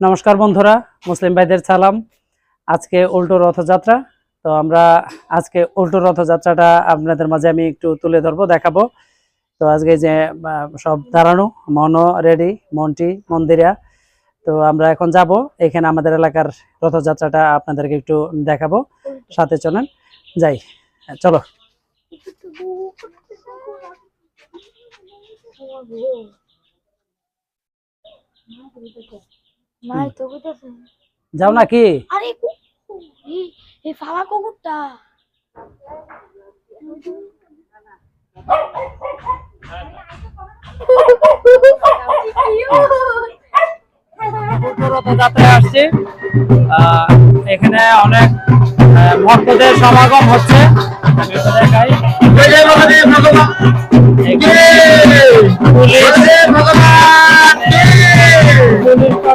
নমস্কার বন্ধুরা, মুসলিম ভাইদের সালাম। আজকে উল্টো রথযাত্রা, তো আমরা আজকে উল্টো রথযাত্রাটা আপনাদের মাঝে আমি একটু তুলে ধরবো, দেখাবো। তো আজকে যে সব দাঁড়ানো, মনও রেডি মন্টি মন্দিরা তো আমরা এখন যাব, এখানে আমাদের এলাকার রথযাত্রাটা আপনাদেরকে একটু দেখাবো, সাথে চলেন, যাই, চলো। মাই তো যাও আরে এই ফালা কুকুরটা। রথযাত্রায় আসছি। আহ, এখানে অনেক ভক্তদের সমাগম হচ্ছে। দেখাই।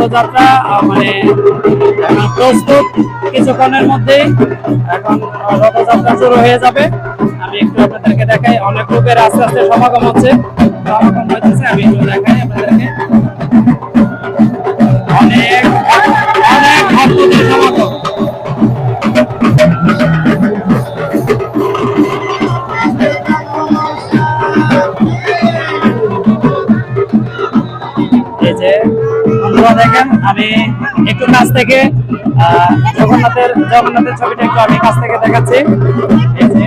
রথযাত্রা মানে প্রস্তুত কিছুক্ষণের মধ্যেই এখন রথযাত্রা শুরু হয়ে যাবে। আমি একটু আপনাদেরকে দেখাই, অনেক লোকের আস্তে আস্তে সমাগম হচ্ছে, আমি একটু দেখাই আপনাদেরকে। দেখেন আমি একটু কাছ থেকে জগন্নাথের জগন্নাথের ছবিটা একটু আমি কাছ থেকে দেখাচ্ছি। যে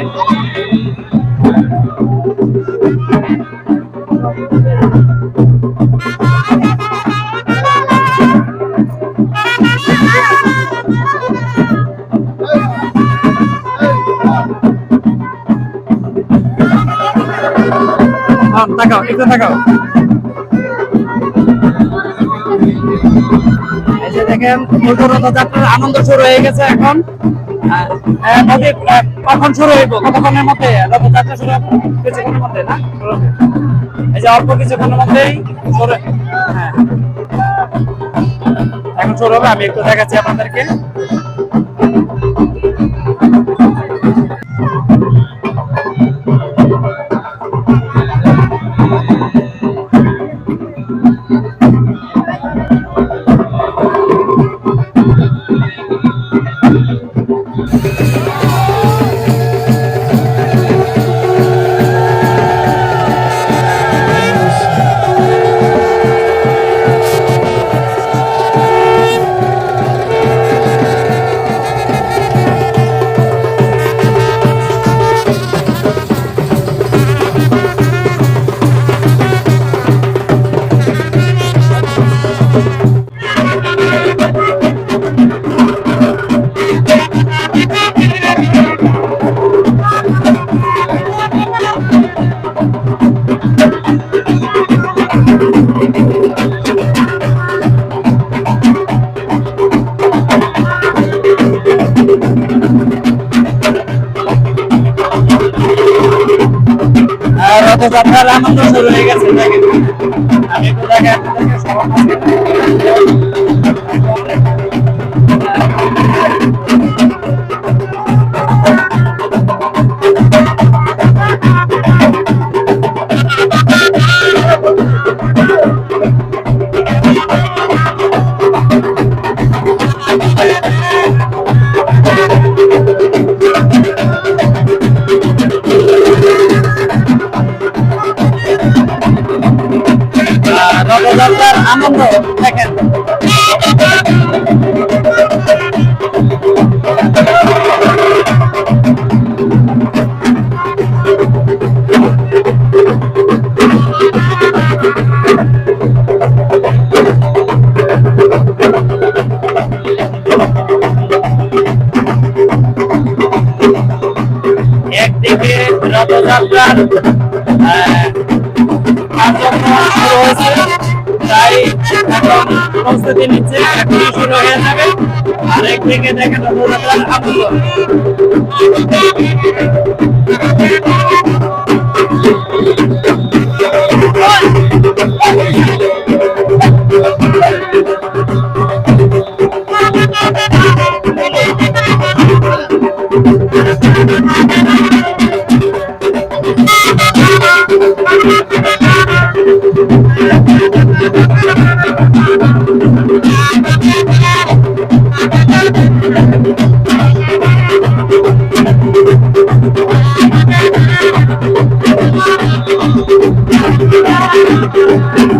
হ্যাঁ, একটু তাকাও। আনন্দ শুরু হয়ে গেছে এখন। কখন শুরু হইব? কতক্ষণের মধ্যে? রথযাত্রা শুরু কিছুক্ষণের মধ্যে, না? এই যে অল্প কিছুক্ষণের মধ্যেই শুরু হ্যাঁ। এখন শুরু হবে, আমি একটু দেখাচ্ছি আপনাদেরকে। রথযাত্রার আনন্দ শুরু হয়ে গেছে আমি রথযাত্রার আনন্দ দেখেন। রথযাত্রার কার্যক্রম শুরু হয়েছে তাই এখন প্রস্তুতি নিচ্ছে শুরু হয়ে যাবে। আর একদিকে আনন্দ প্রস্তুতি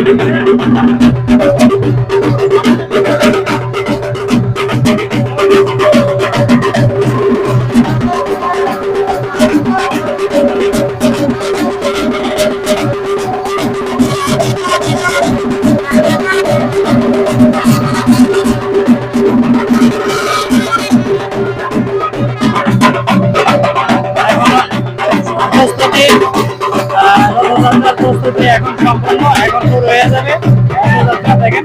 Hasta que... প্রস্তুতি এখন সম্পূর্ণ এখন শুরু হয়ে যাবে। দেখেন।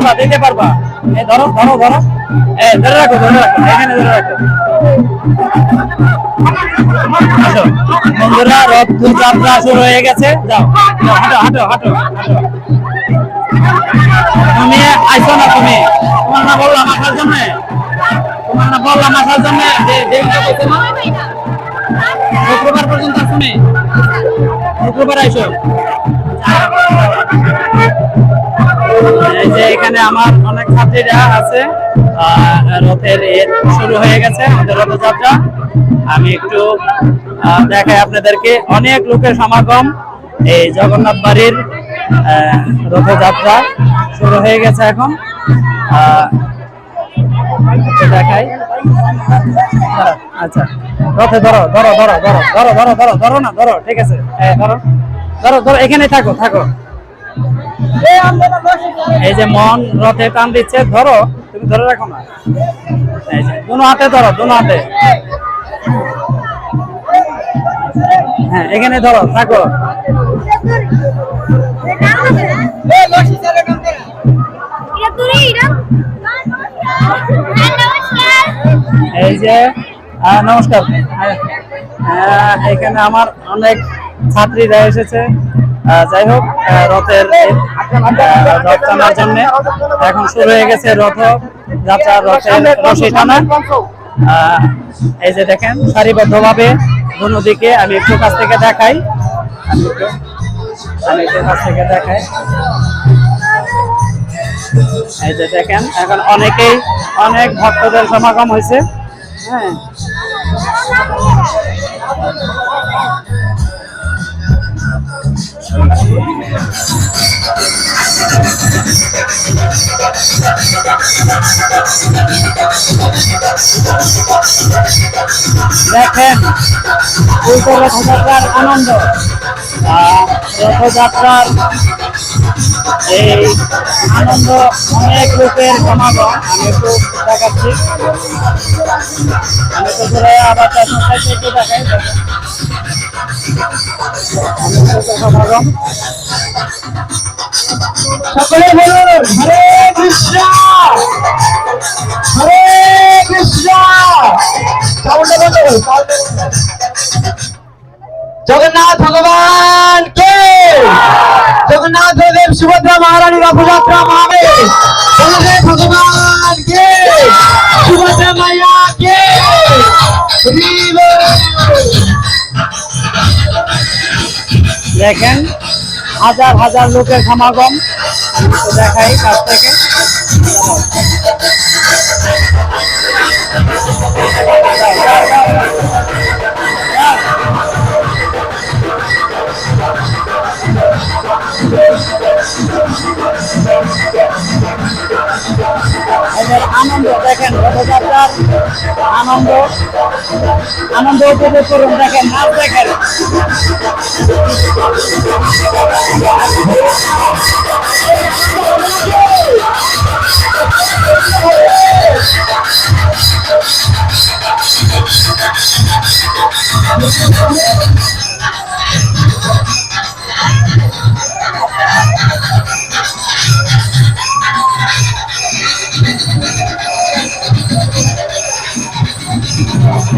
পারবা, দিতে পারবা। এই ধরো ধরো ধরো। এ, ধরে রাখো ধরে রাখো, এখানে ধরে রাখো। আসো। বন্ধুরা, রথ যাত্রা শুরু হয়ে গেছে। যাও হাঁটো হাঁটো হাঁটো তুমি আইসো না তুমি। তোমার না বললাম আসার জন্য। তোমার না বললাম আসার জন্য। শুক্রবার পর্যন্ত শুনে শুক্রবার আইসো। যে এখানে আমার অনেক ছাত্রীরা আছে রথের শুরু হয়ে গেছে আমাদের রথযাত্রা। আমি একটু দেখাই আপনাদেরকে অনেক লোকের সমাগম। এই জগন্নাথ বাড়ির রথযাত্রা শুরু হয়ে গেছে এখন। দেখাই। আচ্ছা রথে ধরো ধরো ধরো ধরো ধরো ধরো ধরো ধরো না, ধরো, ঠিক আছে। হ্যাঁ ধরো ধরো ধরো এখানে থাকো থাকো। এই যে মন রথে টান দিচ্ছে ধরো তুমি ধরে রাখো না। এই যে হাতে ধরো দুনো হাতে। হ্যাঁ এখানে ধরো থাকো। এই যে আহ, নমস্কার। আহ, এখানে আমার অনেক ছাত্রীরা এসেছে। যাই হোক রথের রথ টানার জন্য এখন শুরু হয়ে গেছে রথ যাত্রা রথের রশি টানা। এই যে দেখেন, সারিবদ্ধভাবে দুনো দিকে আমি একটু কাছ থেকে দেখাই। আমি একটু কাছ থেকে দেখাই। এই যে দেখেন, এখন অনেকেই অনেক ভক্তদের সমাগম হয়েছে। হ্যাঁ। দেখেন রথযাত্রার আনন্দ। রথযাত্রার এই আনন্দ অনেক লোকের সমাগম। আমি একটু দেখাচ্ছি। আমি তো আবার তার একটু দেখাই সকলে বলুন হরে কৃষ্ণ! হরে কৃষ্ণ! সাউন্ডটা বন্ধ করুন, সাউন্ডটা বন্ধ করুন। জগন্নাথ ভগবান কে? জগন্নাথ দেব সুভদ্রা মহারানী রথযাত্রা মহাবে জগন্নাথ ভগবান কে? সুভদ্রা মাইয়া কে? দেখেন, হাজার হাজার লোকের সমাগম। দেখাই কাছ থেকে। আনন্দ দেখেন, রথযাত্রার আনন্দ। আনন্দ উপভোগ করুন, দেখেন, নাচ দেখেন।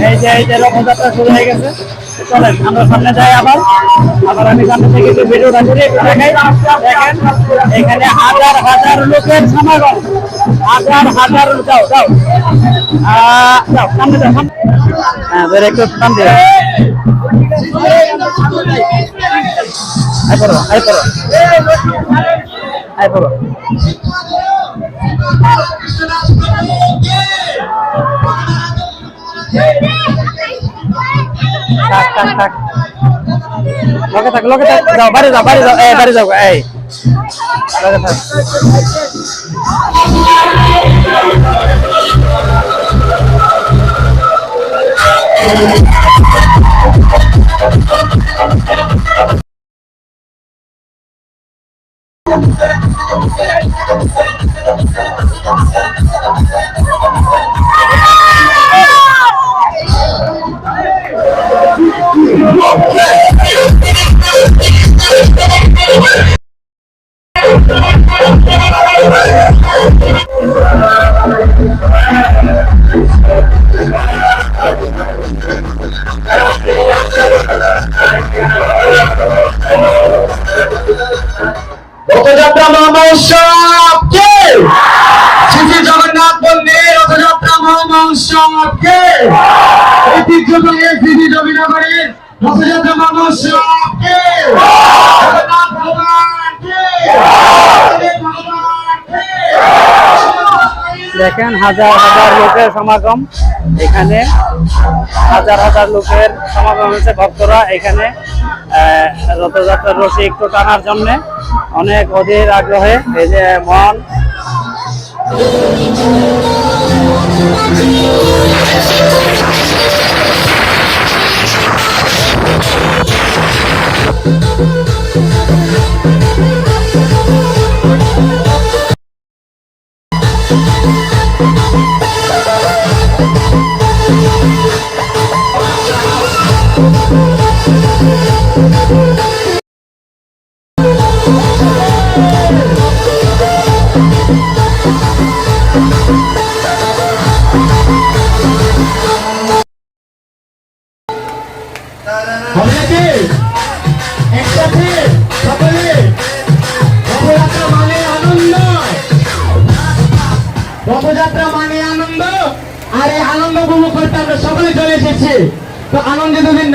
এই যে এই যে রথযাত্রা শুরু হয়ে গেছে। চলেন, আমরা সামনে যাই আবার। আবার আমি সামনে থেকে একটু ভিডিওটা করি দেখাই। দেখেন, এখানে হাজার হাজার লোকের সমাগম। হাজার হাজার যাও যাও। যাও, সামনে যাও, সামনে। আই পড়ো আই পড়ো। আই পড়ো। থাক থাক থাক লগে থাক লগে থাক যাও বাড়ি যাও বাড়ি যাও এই বাড়ি যাও এই লগে থাক রথযাত্রা মহোৎসব, কে? শ্রী জগন্নাথ মন্দির রথযাত্রা মহোৎসব, কে? ঐতিহ্যবাহী শ্রী রবীন্দ্রগড়ের রথযাত্রা মহোৎসব, কে জগন্নাথ ভগবান কে জগন্নাথ ভগবান কে দেখেন, হাজার হাজার লোকের সমাগম এখানে। হাজার হাজার লোকের সমাগম হয়েছে ভক্তরা এখানে। রথযাত্রার রশি একটু টানার জন্য অনেক অধীর আগ্রহে এই যে মন। হবে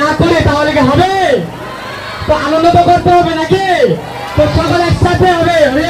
না করে তাহলে কি হবে? তো আনন্দ তো করতে হবে নাকি? তো সকল একসাথে হবে। হরে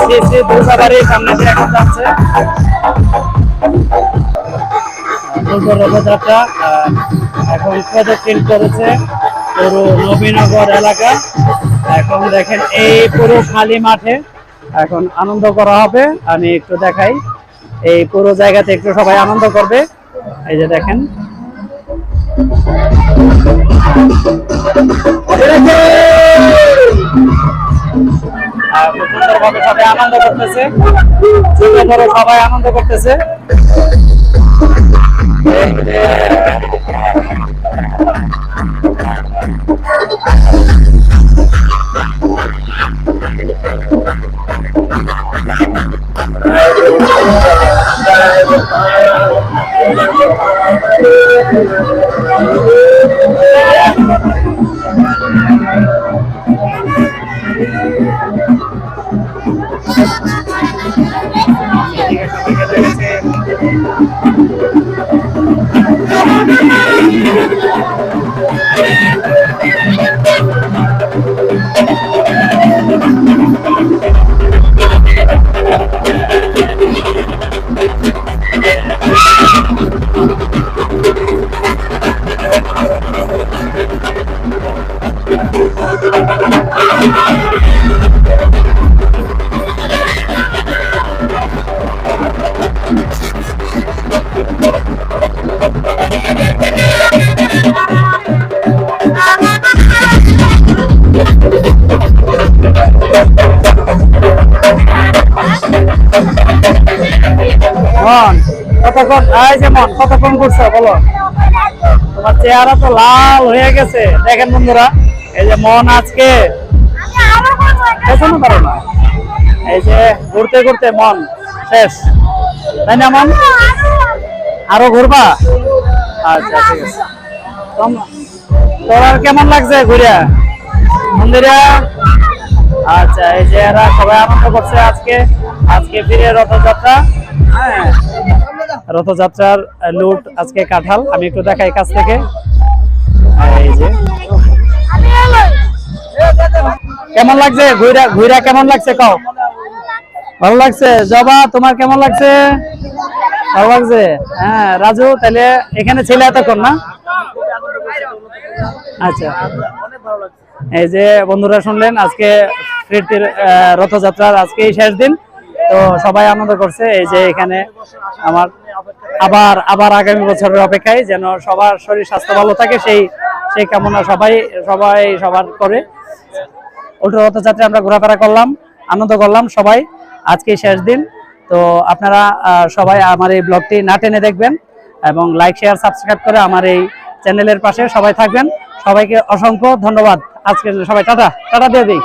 শ্রী সামনে এখন যাচ্ছে। রথযাত্রা এখন প্রদক্ষিণ করেছে। পুরো নবীনগর এলাকা। এখন দেখেন এই পুরো খালি মাঠে এখন আনন্দ করা হবে। আমি একটু দেখাই। এই পুরো জায়গাতে একটু সবাই আনন্দ করবে। এই যে দেখেন। সবাই আনন্দ করতেছে। সবাই আনন্দ করতেছে। Thank এই করছ, বলো। তোমার চেহারা তো লাল হয়ে গেছে। এই যে মন আজকে না। এই যে ঘুরতে ঘুরতে মন আরও ঘুরবা? আচ্ছা ঠিক আছে। তোর কেমন লাগছে ঘুরিয়া মন্দিরা? আচ্ছা এই যে এরা সবাই আনন্দ করছে আজকে। আজকে ফিরে রথযাত্রা। হ্যাঁ। রথযাত্রার লুট আজকে কাঁঠাল। আমি একটু দেখাই কাছ থেকে। কেমন লাগছে? ঘুরা ঘুরা কেমন লাগছে কও? ভালো লাগছে? জবা, তোমার কেমন লাগছে? ভালো লাগছে? হ্যাঁ রাজু, তাহলে এখানে ছেলে এতক্ষণ না? আচ্ছা। এই যে বন্ধুরা শুনলেন, আজকে ফিরতির রথযাত্রার আজকেই শেষ দিন। তো সবাই আনন্দ করছে, এই যে এখানে আমার আবার আবার আগামী বছরের অপেক্ষায় যেন সবার শরীর, স্বাস্থ্য ভালো থাকে, সেই সেই কামনা সবাই সবাই সবার করে। উল্টো রথযাত্রা আমরা ঘোরাফেরা করলাম, আনন্দ করলাম সবাই, আজকে শেষ দিন। তো আপনারা সবাই আমার এই ব্লগটি না টেনে দেখবেন এবং লাইক শেয়ার সাবস্ক্রাইব করে আমার এই চ্যানেলের পাশে সবাই থাকবেন। সবাইকে অসংখ্য ধন্যবাদ। আজকে সবাই, টাটা টাটা দিয়ে দিই।